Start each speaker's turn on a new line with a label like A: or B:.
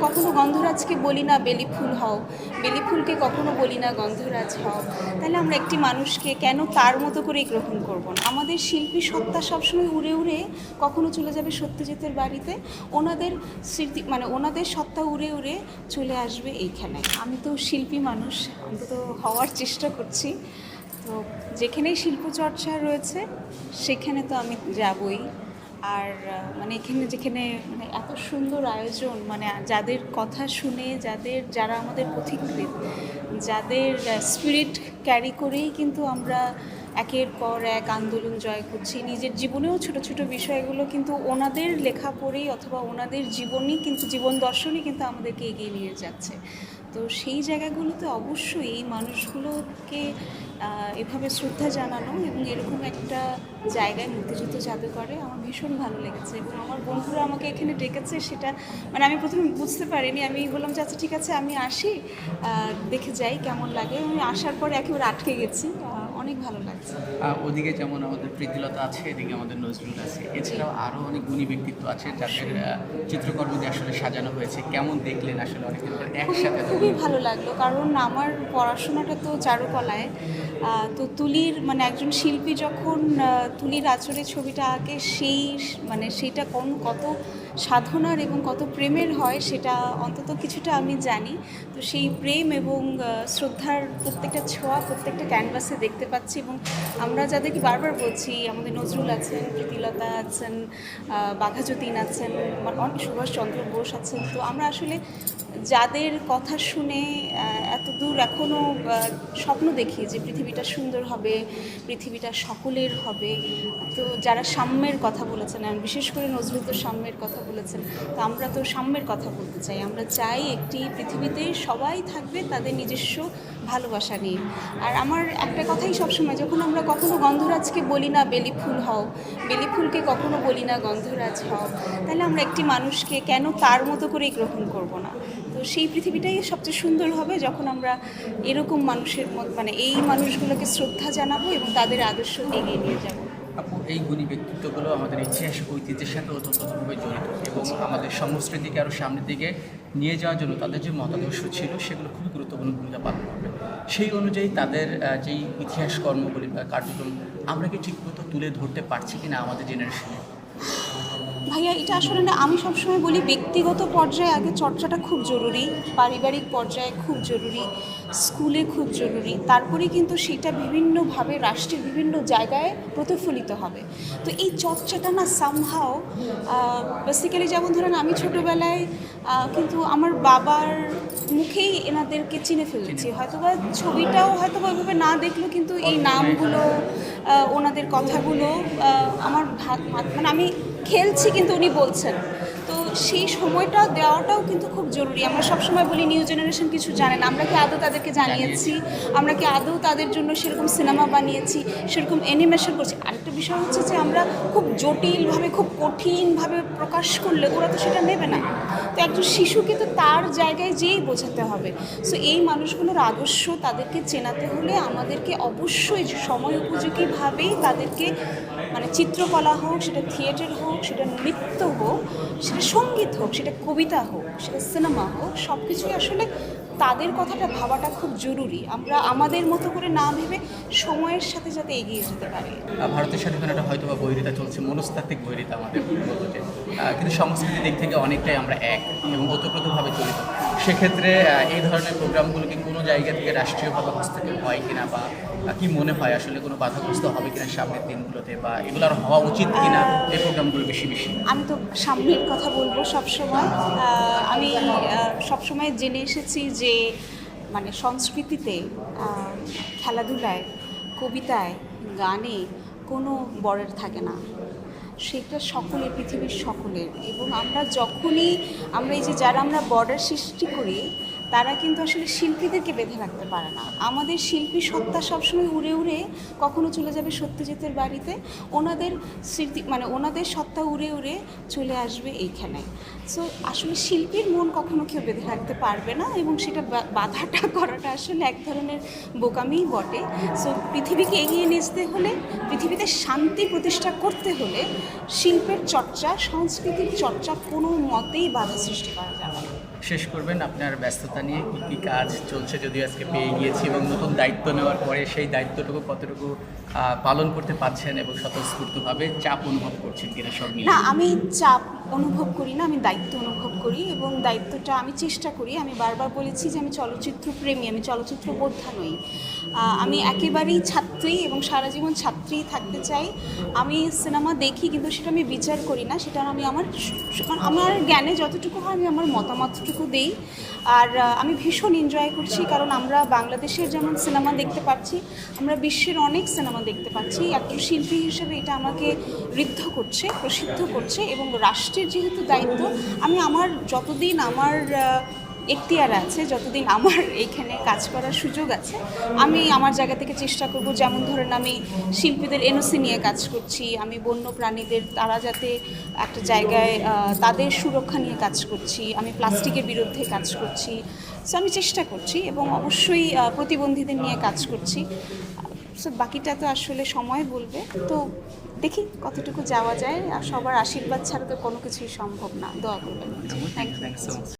A: কখনো গন্ধরাজকে বলি না, বেলি ফুল হও। বেলি ফুলকে কখনো বলি না, গন্ধরাজ হও। তাহলে আমরা একটি মানুষকে কেন তার মতো করেই গ্রহণ করব না? আমাদের শিল্পী সত্তা সবসময় উড়ে উড়ে কখনো চলে যাবে সত্যজিতের বাড়িতে। ওনাদের স্মৃতি মানে ওনাদের সত্তা উড়ে উড়ে চলে আসবে এইখানে। আমি তো শিল্পী মানুষ অন্তত হওয়ার চেষ্টা করছি। তো যেখানেই শিল্পচর্চা রয়েছে, সেখানে তো আমি যাবই। আর মানে এখানে যেখানে মানে এত সুন্দর আয়োজন মানে যাদের কথা শুনে, যাদের, যারা আমাদের পথিকৃত যাদের স্পিরিট ক্যারি করেই কিন্তু আমরা একের পর এক আন্দোলন জয় করছি। নিজের জীবনেও ছোট ছোট বিষয়গুলো কিন্তু ওনাদের লেখা পড়েই অথবা ওনাদের জীবনই কিন্তু, জীবন দর্শনই কিন্তু আমাদেরকে এগিয়ে নিয়ে যাচ্ছে। তো সেই জায়গাগুলোতে অবশ্যই এই মানুষগুলোকে এভাবে শ্রদ্ধা জানানো এবং এরকম একটা জায়গায় মুক্তিযুদ্ধ যাবে করে আমার ভীষণ ভালো লেগেছে এবং আমার বন্ধুরা আমাকে এখানে ডেকেছে সেটা মানে আমি প্রথমে বুঝতে পারিনি আমি বললাম যে আচ্ছা ঠিক আছে আমি আসি দেখে যাই কেমন লাগে। আমি আসার পরে একেবারে আটকে গেছি অনেক ভালো লাগছে।
B: ওদিকে যেমন আমাদের প্রীতিলতা আছে এদিকে আমাদের নজরুল আছে এছাড়াও আরও অনেক গুণী ব্যক্তিত্ব আছে যাদের চিত্রকর্ম দিয়ে আসলে সাজানো হয়েছে কেমন দেখলেন আসলে
A: খুবই
B: একসাথে
A: খুবই ভালো লাগল কারণ আমার পড়াশোনাটা তো চারুকলায় তো তুলির মানে একজন শিল্পী যখন তুলির আচরে ছবিটা আঁকে, সেই মানে সেটা কোন, কত সাধনার এবং কত প্রেমের হয় সেটা অন্তত কিছুটা আমি জানি। তো সেই প্রেম এবং শ্রদ্ধার প্রত্যেকটা ছোঁয়া প্রত্যেকটা ক্যানভাসে দেখতে পাচ্ছি এবং আমরা যাদেরকে বারবার বলছি, আমাদের নজরুল আছেন, প্রীতিলতা আছেন বাঘাযতীন আছেন, আমার অনেক সুভাষচন্দ্র বোস আছেন, তো আমরা আসলে যাদের কথা শুনে এত দূর এখনও স্বপ্ন দেখি যে পৃথিবীটা সুন্দর হবে, পৃথিবীটা সকলের হবে। তো যারা সাম্যের কথা বলেছেন বিশেষ করে নজরুল তো সাম্যের কথা বলেছেন, তো আমরা তো সাম্যের কথা বলতে চাই। আমরা চাই একটি পৃথিবীতে সবাই থাকবে তাদের নিজস্ব ভালোবাসা নিয়ে। আর আমার একটা কথাই সবসময়, যখন আমরা কখনো গন্ধরাজকে বলি না, বেলি ফুল হও, বেলি ফুলকে কখনো বলি না, গন্ধরাজ হও, তাহলে আমরা একটি মানুষকে কেন তার মতো করেই গ্রহণ করব না? তো সেই পৃথিবীটাই সবচেয়ে সুন্দর হবে যখন আমরা এরকম মানুষের মানে এই মানুষগুলোকে শ্রদ্ধা জানাব এবং তাদের আদর্শ এগিয়ে নিয়ে যাব।
B: আপু, এই গুণী ব্যক্তিত্বগুলো আমাদের ইতিহাস ঐতিহ্যের সাথে ওতপ্রোতভাবে জড়িত এবং আমাদের সংস্কৃতিকে আরও সামনের দিকে নিয়ে যাওয়ার জন্য তাদের যে মতাদর্শ ছিল, সেগুলো খুবই গুরুত্বপূর্ণ ভূমিকা পালন করবে। সেই অনুযায়ী তাদের যেই ইতিহাস কর্মগুলি বা কার্যক্রম আমরা কি ঠিকমতো তুলে ধরতে পারছি কিনা আমাদের জেনারেশনে?
A: ভাইয়া এটা আসলে না আমি সবসময় বলি ব্যক্তিগত পর্যায়ে আগে চর্চাটা খুব জরুরি পারিবারিক পর্যায়ে খুব জরুরি স্কুলে খুব জরুরি তারপরে কিন্তু সেটা বিভিন্নভাবে রাষ্ট্রের বিভিন্ন জায়গায় প্রতিফলিত হবে। তো এই চর্চাটা না সামহাও বেসিক্যালি যেমন ধরেন আমি ছোটোবেলায় কিন্তু আমার বাবার মুখেই এনাদেরকে চিনে ফেলেছি। হয়তোবা ছবিটাও হয়তোবা ওইভাবে না দেখলেও কিন্তু এই নামগুলো ওনাদের কথাগুলো আমার ভাত মানে আমি খেলছি কিন্তু উনি বলছেন। তো সেই সময়টা দেওয়াটাও কিন্তু খুব জরুরি। আমরা সবসময় বলি নিউ জেনারেশন কিছু জানে না। আমরা কি আদৌ তাদেরকে জানিয়েছি? আমরা কি আদৌ তাদের জন্য সেরকম সিনেমা বানিয়েছি? সেরকম অ্যানিমেশন করছি? আরেকটা বিষয় হচ্ছে যে আমরা খুব জটিলভাবে খুব কঠিনভাবে প্রকাশ করলে ওরা তো সেটা নেবে না। তো একজন শিশুকে তো তার জায়গায় যেয়েই বোঝাতে হবে। সো এই মানুষগুলোর আদর্শ তাদেরকে চেনাতে হলে আমাদেরকে অবশ্যই সময় উপযোগীভাবেই তাদেরকে মানে চিত্রকলা হোক, সেটা থিয়েটার হোক, সেটা নৃত্য হোক, সেটা সংগীত হোক, সেটা কবিতা হোক, সেটা সিনেমা হোক সব কিছুই আসলে তাদের কথাটা ভাবাটা খুব জরুরি। আমরা আমাদের মতো করে না ভেবে সময়ের সাথে যাতে এগিয়ে যেতে পারি।
B: ভারতের স্বাধীনতা হয়তো বা বৈরিতা চলছে, মনস্তাত্ত্বিক বৈরিতা আমাদের কিন্তু সংস্কৃতির দিক থেকে অনেকটাই আমরা এক এবং ওতপ্রোতভাবে জড়িত সেক্ষেত্রে এই ধরনের প্রোগ্রামগুলো কি কোনো জায়গা থেকে রাষ্ট্রীয়ভাবে হস্তক্ষেপ হয় কিনা বা কি মনে হয় আসলে কোনো বাধাগ্রস্ত হবে কিনা সামনের দিনগুলোতে বা এগুলো আর হওয়া উচিত কিনা এই প্রোগ্রামগুলো বেশি বেশি?
A: আমি তো সামনের কথা বলব সবসময়। আমি সবসময় জেনে এসেছি যে মানে সংস্কৃতিতে খেলাধুলায়, কবিতায়, গানে কোনো বরের থাকে না। সেটা সকলে, পৃথিবীর সকলের। এবং আমরা যখনই, আমরা এই যে যারা আমরা বর্ডার সৃষ্টি করি তারা কিন্তু আসলে শিল্পীদেরকে বেঁধে রাখতে পারে না। আমাদের শিল্পী সত্তা সবসময় উড়ে উড়ে কখনো চলে যাবে সত্যজিতের বাড়িতে। ওনাদের স্মৃতি মানে ওনাদের সত্তা উড়ে উড়ে চলে আসবে এইখানে। সো আসলে শিল্পীর মন কখনো কেউ বেঁধে রাখতে পারবে না এবং সেটা বাধাটা করাটা আসলে এক ধরনের বোকামিই বটে। সো পৃথিবীকে এগিয়ে নিয়ে যেতে হলে, পৃথিবীতে শান্তি প্রতিষ্ঠা করতে হলে শিল্পের চর্চা, সংস্কৃতির চর্চা কোনো মতেই বাধা সৃষ্টি করা যাবে
B: শেষ করবেন আপনার ব্যস্ততা নিয়ে কী কী কাজ চলছে যদিও আজকে পেয়ে গিয়েছি এবং নতুন দায়িত্ব নেওয়ার পরে সেই দায়িত্বটুকু, কতটুকু পালন করতে পারছেন এবং স্বতঃস্ফূর্তভাবে চাপ অনুভব করছেন কিনা সব
A: না, আমি চাপ অনুভব করি না, আমি দায়িত্ব অনুভব করি এবং দায়িত্বটা আমি চেষ্টা করি। আমি বারবার বলেছি যে আমি চলচ্চিত্র প্রেমী, আমি চলচ্চিত্র বোদ্ধা নই। আমি একেবারেই ছাত্রী এবং সারা জীবন ছাত্রীই থাকতে চাই। আমি সিনেমা দেখি কিন্তু সেটা আমি বিচার করি না, সেটা আমি আমার আমার জ্ঞানে যতটুকু হয় আমি আমার মতামতটুকু দেই। আর আমি ভীষণ এনজয় করছি কারণ আমরা বাংলাদেশের যেমন সিনেমা দেখতে পাচ্ছি, আমরা বিশ্বের অনেক সিনেমা দেখতে পাচ্ছি। একজন শিল্পী হিসেবে এটা আমাকে ঋদ্ধ করছে, প্রসিদ্ধ করছে এবং রাষ্ট্রের যেহেতু দায়িত্ব, আমি আমার যতদিন আমার এখতিয়ার আছে যতদিন আমার এইখানে কাজ করার সুযোগ আছে আমি আমার জায়গা থেকে চেষ্টা করব যেমন ধরেন আমি শিল্পীদের এনওসি নিয়ে কাজ করছি আমি বন্য প্রাণীদের তারা যাতে একটা জায়গায় তাদের সুরক্ষা নিয়ে কাজ করছি আমি প্লাস্টিকের বিরুদ্ধে কাজ করছি। সো আমি চেষ্টা করছি এবং অবশ্যই প্রতিবন্ধীদের নিয়ে কাজ করছি। সো বাকিটা তো আসলে সময় বলবে। তো দেখি কতটুকু যাওয়া যায় আর সবার আশীর্বাদ ছাড়া তো কোনো কিছুই সম্ভব না। দোয়া করবেন। Thank you